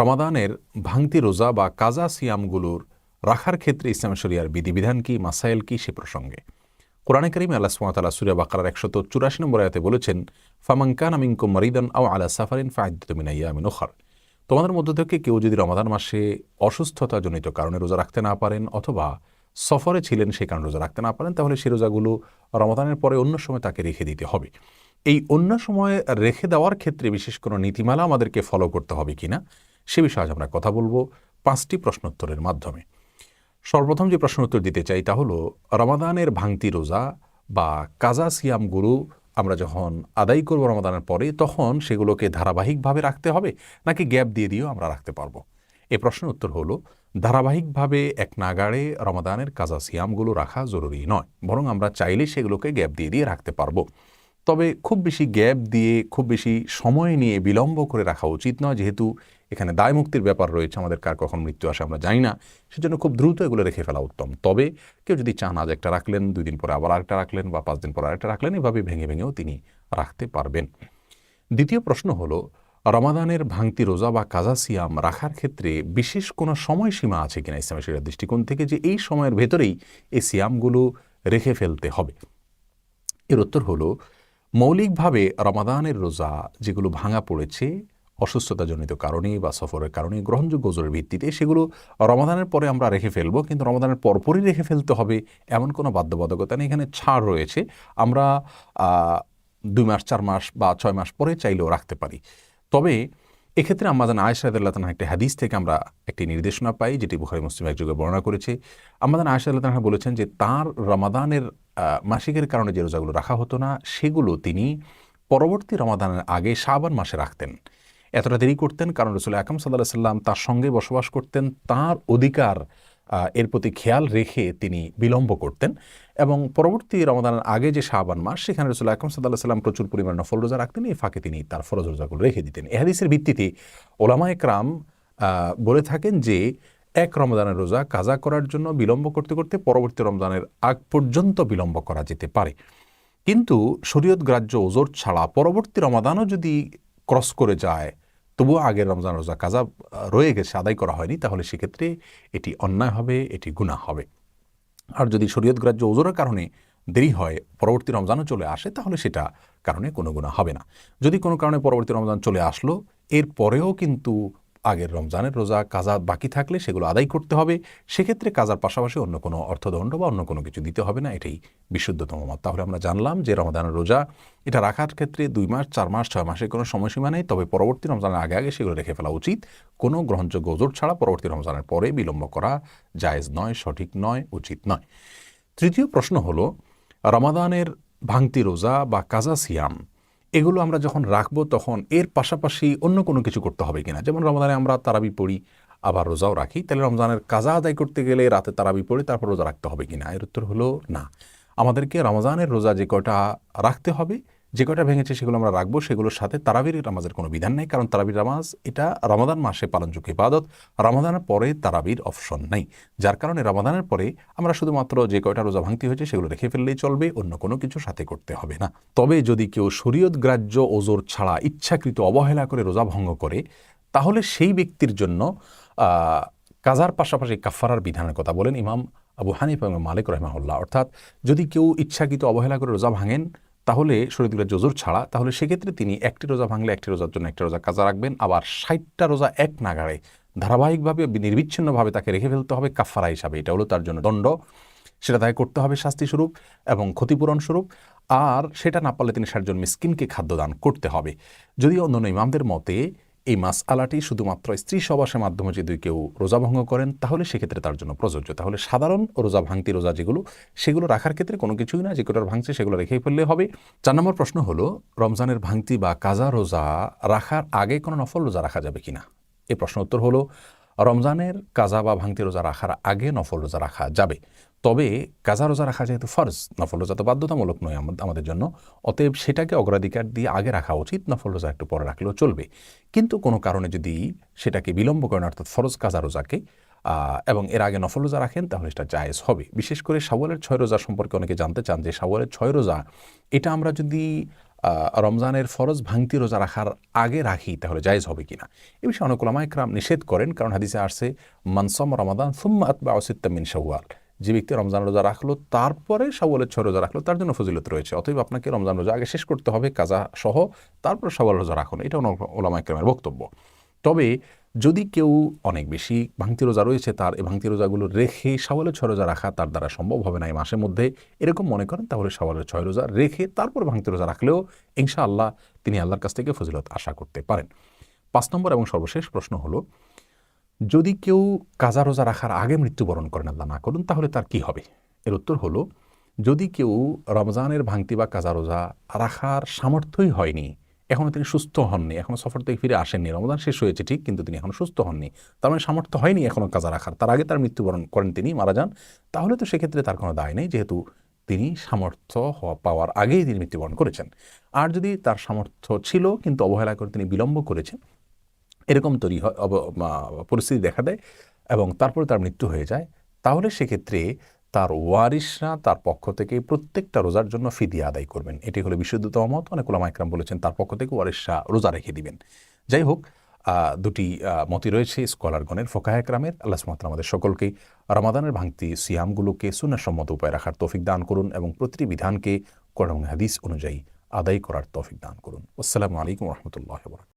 রমাদানের ভাঙতি রোজা বা কাজা সিয়ামগুলোর রাখার ক্ষেত্রে ইসলাম শরিয়ার বিধিবিধান কি, মাসাইল কি সে প্রসঙ্গে। কোরআনে করিম আল্লাহ সুমাতালা সুরিয়া বাকার একশত চুরাশি নম্বর আয়াতে বলেছেন ফামাঙ্কান আমিনকুম মরিদান আও আলা সাফারিন ফায়দুমিনাইয়া আমিন ওখার তোমাদের মধ্য থেকে কেউ যদি রমাদান মাসে অসুস্থতাজনিত কারণে রোজা রাখতে না পারেন অথবা সফরে ছিলেন সেই কারণে রোজা রাখতে না পারেন, তাহলে সেই রোজাগুলো রমাদানের পরে অন্য সময় তাকে রেখে দিতে হবে। এই অন্য সময়ে রেখে দেওয়ার ক্ষেত্রে বিশেষ কোনো নীতিমালা আমাদেরকে ফলো করতে হবে কিনা? সে বিষয়ে আজ আমরা কথা বলব পাঁচটি প্রশ্নোত্তরের মাধ্যমে। সর্বপ্রথম যে প্রশ্ন উত্তর দিতে চাই তা হলো, রমাদানের ভাঙতি রোজা বা কাজা সিয়ামগুলো আমরা যখন আদায় করব রমাদানের পরে, তখন সেগুলোকে ধারাবাহিকভাবে রাখতে হবে নাকি গ্যাপ দিয়ে দিয়েও আমরা রাখতে পারব? এ প্রশ্নের উত্তর হলো, ধারাবাহিকভাবে এক নাগাড়ে রমাদানের কাজা সিয়ামগুলো রাখা জরুরি নয়, বরং আমরা চাইলে সেগুলোকে গ্যাপ দিয়ে দিয়ে রাখতে পারব। তবে খুব বেশি গ্যাপ দিয়ে, খুব বেশি সময় নিয়ে বিলম্ব করে রাখা উচিত নয়, যেহেতু এখানে দায় মুক্তির ব্যাপার রয়েছে, আমাদের কার কখন মৃত্যু আসে আমরা জানি না। সেজন্য খুব দ্রুত এগুলো রেখে ফেলা উত্তম। তবে কেউ যদি চান আজ একটা রাখলেন দুই দিন পরে আবার আরেকটা রাখলেন বা পাঁচ দিন পরে আরেকটা রাখলেন, এভাবে ভেঙে ভেঙেও তিনি রাখতে পারবেন। দ্বিতীয় প্রশ্ন হলো, রমাদানের ভাঙতি রোজা বা কাজা সিয়াম রাখার ক্ষেত্রে বিশেষ কোনো সময়সীমা আছে কিনা ইসলামের সেটার দৃষ্টিকোণ থেকে যে এই সময়ের ভেতরেই এই সিয়ামগুলো রেখে ফেলতে হবে? এর উত্তর হলো, মৌলিকভাবে রমাদানের রোজা যেগুলো ভাঙা পড়েছে অসুস্থতাজনিত কারণে বা সফরের কারণে গ্রহণযোগ্য ওজোরের ভিত্তিতে সেগুলো রমাদানের পরে আমরা রেখে ফেলব, কিন্তু রমাদানের পরপরই রেখে ফেলতে হবে এমন কোনো বাধ্যবাধকতা নেই। এখানে ছাড় রয়েছে। আমরা দুই মাস, চার মাস বা ছয় মাস পরে চাইলেও রাখতে পারি। তবে এক্ষেত্রে আমাদের আয়সাদুল্লাহ তালা একটি হাদিস থেকে আমরা একটি নির্দেশনা পাই, যেটি বুখারি মুসলিম একযোগে বর্ণনা করেছে। আমাদের আয়সাদুল্লাহ তালা বলেছেন যে, তার রমাদানের মাসিকের কারণে যে রোজাগুলো রাখা হতো না, সেগুলো তিনি পরবর্তী রমাদানের আগে শাবান মাসে রাখতেন। এতটা দেরি করতেন, কারণ রসুল আকাম সাল্লাহ সাল্লাম তার সঙ্গে বসবাস করতেন, তার অধিকার এর প্রতি খেয়াল রেখে তিনি বিলম্ব করতেন। এবং পরবর্তী রমদানের আগে যে শাহবান মাস, সেখানে রসুল আকরম সাল্লাহ সাল্লাম প্রচুর পরিমাণে নফল রোজা রাখতেন, এই ফাঁকে তিনি তার ফরজ রোজাগুলো রেখে দিতেন। এহাদিসের ভিত্তিতে ওলামা একরাম বলে থাকেন যে, এক রমদানের রোজা কাজা করার জন্য বিলম্ব করতে করতে পরবর্তী রমজানের আগ পর্যন্ত বিলম্ব করা যেতে পারে। কিন্তু শরীয়ত গ্রাহ্য ওজোর ছাড়া পরবর্তী রমাদানও যদি ক্রস করে যায় তবুও আগের রমজান রোজা কাজা রয়ে গেছে, আদায় করা হয়নি, তাহলে সেক্ষেত্রে এটি অন্যায় হবে, এটি গুণা হবে। আর যদি শরীয়ত গ্রাহ্য ওজোরের কারণে দেরি হয়, পরবর্তী রমজানও চলে আসে, তাহলে সেটা কারণে কোনো গুণা হবে না। যদি কোনো কারণে পরবর্তী রমজান চলে আসলো এর পরেও কিন্তু আগের রমজানের রোজা, কাজা বাকি থাকলে সেগুলো আদায় করতে হবে। সেক্ষেত্রে কাজার পাশাপাশি অন্য কোনো অর্থদণ্ড বা অন্য কোনো কিছু দিতে হবে না, এটাই বিশুদ্ধতম মত। তাহলে আমরা জানলাম যে রমজানের রোজা, এটা রাখার ক্ষেত্রে দুই মাস, চার মাস, ছয় মাসের কোনো সময়সীমা নেই, তবে পরবর্তী রমজানের আগে আগে সেগুলো রেখে ফেলা উচিত। কোনো গ্রহণযোগ্য ওজোর ছাড়া পরবর্তী রমজানের পরে বিলম্ব করা জায়েজ নয়, সঠিক নয়, উচিত নয়। তৃতীয় প্রশ্ন হলো, রমাদানের ভাঙতি রোজা বা কাজা সিয়াম এগুলো আমরা যখন রাখব তখন এর পাশাপাশি অন্য কোনো কিছু করতে হবে কিনা? যেমন রমজানে আমরা তারাবি পড়ি, আবার রোজাও রাখি। তাহলে রমজানের কাজা আদায় করতে গেলে রাতে তারাবি পড়ে, তারপর রোজা রাখতে হবে কিনা? এর উত্তর হলো না। আমাদেরকে রমজানের রোজা যে কয়টা রাখতে হবে যে কয়টা ভেঙেছে সেগুলো আমরা রাখব, সেগুলোর সাথে তারাবির নামাজের কোনো বিধান নেই, কারণ তারাবির নামাজ, এটা রমাদান মাসে পালনযোগ্য ইবাদত। রমাদানের পরে তারাবির অপশন নেই। যার কারণে রমাদানের পরে আমরা শুধুমাত্র যে কয়টা রোজা ভাঙতি হয়েছে সেগুলো রেখে ফেললেই চলবে, অন্য কোনো কিছু সাথে করতে হবে না। তবে যদি কেউ শরীয়ত গ্রাহ্য ওজোর ছাড়া ইচ্ছাকৃত অবহেলা করে রোজা ভঙ্গ করে, তাহলে সেই ব্যক্তির জন্য কাজার পাশাপাশি কাফারার বিধানের কথা বলেন ইমাম আবু হানিফ এবং মালিক রহমাউল্লাহ অর্থাৎ যদি কেউ ইচ্ছাকৃত অবহেলা করে রোজা ভাঙেন তাহলে শরীরগুলো জোজোর ছাড়া, তাহলে সেক্ষেত্রে তিনি একটি রোজা ভাঙলে একটি রোজার জন্য একটি রোজা কাজা রাখবেন, আবার ষাটটা রোজা এক নাগাড়ে ধারাবাহিকভাবে নির্বিচ্ছিন্নভাবে তাকে রেখে ফেলতে হবে কাফারা হিসাবে। এটা হলো তার জন্য দণ্ড। সেটা তাকে করতে হবে শাস্তিস্বরূপ এবং ক্ষতিপূরণ স্বরূপ। আর সেটা না পারলে তিনি ষাটজন মিসকিনকে খাদ্যদান করতে হবে। যদিও অন্যান্য ইমামদের মতে এই মাস আলাটি শুধুমাত্র স্ত্রী সবাসের মাধ্যমে যদি কেউ রোজা ভঙ্গ করেন, তাহলে সেক্ষেত্রে তার জন্য প্রযোজ্য। তাহলে সাধারণ রোজা ভাঙতি রোজা যেগুলো, সেগুলো রাখার ক্ষেত্রে কোনো কিছুই না, যে কোটার ভাঙছে সেগুলো রেখেই ফেললে হবে। চার নম্বর প্রশ্ন হলো, রমজানের ভাঙতি বা কাজা রোজা রাখার আগে কোনো নফল রোজা রাখা যাবে কিনা? এ প্রশ্ন উত্তর হলো রমজানের কাজা বা ভাঙতি রোজা রাখার আগে নফল রোজা রাখা যাবে। তবে কাজা রোজা রাখা যেহেতু ফরজ, নফল রোজা তো বাধ্যতামূলক নয় আমাদের জন্য, অতএব সেটাকে অগ্রাধিকার দিয়ে আগে রাখা উচিত, নফল রোজা একটু পরে রাখলেও চলবে। কিন্তু কোনো কারণে যদি সেটাকে বিলম্ব করেন, অর্থাৎ ফরজ কাজা রোজাকে এবং এর আগে নফল রোজা রাখেন, তাহলে সেটা জায়েজ হবে। বিশেষ করে সাওয়ালের ছয় রোজা সম্পর্কে অনেকে জানতে চান যে সাওয়ালের ছয় রোজা, এটা আমরা যদি রমজানের ফরজ ভাঙতি রোজা রাখার আগে রাখি, তাহলে জায়েজ হবে কিনা? এ বিষয়ে অনেক একরাম নিষেধ করেন, কারণ হাদিসে আসছে মানসম রমাদান সুম্মা আতবা অসিত্তামিন শাওয়াল। যে ব্যক্তি রমজান রোজা রাখল, তারপরে সাওয়ালের ছয় রোজা রাখল, তার জন্য ফজিলত রয়েছে। অতএব আপনাকে রমজান রোজা আগে শেষ করতে হবে কাজা সহ তারপর সাওয়াল রোজা রাখুন। এটা অনেক ওলামা একরামের বক্তব্য। তবে যদি কেউ অনেক বেশি ভাঙতি রোজা রয়েছে, তার এই ভাঙতি রোজাগুলো রেখে শাওয়ালের ছয় রোজা রাখা তার দ্বারা সম্ভব হবে না এই মাসের মধ্যে। এরকম মনে করেন, তাহলে শাওয়ালের ছয় রোজা রেখে তারপর ভাঙতি রোজা রাখলেও ইনশাআল্লাহ তিনি আল্লাহর কাছ থেকে ফজিলত আশা করতে পারেন। পাঁচ নম্বর এবং সর্বশেষ প্রশ্ন হলো, যদি কেউ কাজা রোজা রাখার আগে মৃত্যুবরণ করেন, আল্লাহ না করুন, তাহলে তার কি হবে? এর উত্তর হলো, যদি কেউ রমজানের ভাঙতি বা কাজা রোজা রাখার সামর্থ্যই হয়নি এখনও তিনি সুস্থ হননি এখনও সফর থেকে ফিরে আসেননি। রমদান শেষ হয়েছে ঠিক, কিন্তু তিনি এখনও সুস্থ হননি। তার মানে সামর্থ্য হয়নি এখনও কাজা রাখার। তার আগে তার মৃত্যুবরণ করেন তিনি, মারা যান। তাহলে তো সেক্ষেত্রে তার কোনো দায় নেই, যেহেতু তিনি সামর্থ্য হওয়া, পাওয়ার আগেই তিনি মৃত্যুবরণ করেছেন। আর যদি তার সামর্থ্য ছিল, কিন্তু অবহেলা করে তিনি বিলম্ব করেছেন, এরকম তৈরি হয় পরিস্থিতি দেখা দেয় এবং তারপরে তার মৃত্যু হয়ে যায়, তাহলে সেক্ষেত্রে তার ওয়ারিশরা তার পক্ষ থেকে প্রত্যেকটা রোজার জন্য ফিদিয়া আদায় করবেন। এটি হলো বিশুদ্ধতম মত। অনেক ওলামা একরাম বলেছেন, তার পক্ষ থেকে ওয়ারিশরা রোজা রেখে দিবেন। যাই হোক দুটি মতি রয়েছে স্কলারগণের, ফোকাহ একরামের, আল্লাহ সুমাত্রা আমাদের সকলকে রমাদানের ভাঙতি সিয়ামগুলোকে সুন্নাসম্মত উপায় রাখার তৌফিক দান করুন এবং প্রতিটি বিধানকে কোরআন হাদিস অনুযায়ী আদায় করার তৌফিক দান করুন। আসসালামু আলাইকুম রহমতুল্লাহ বরাকাতুহু।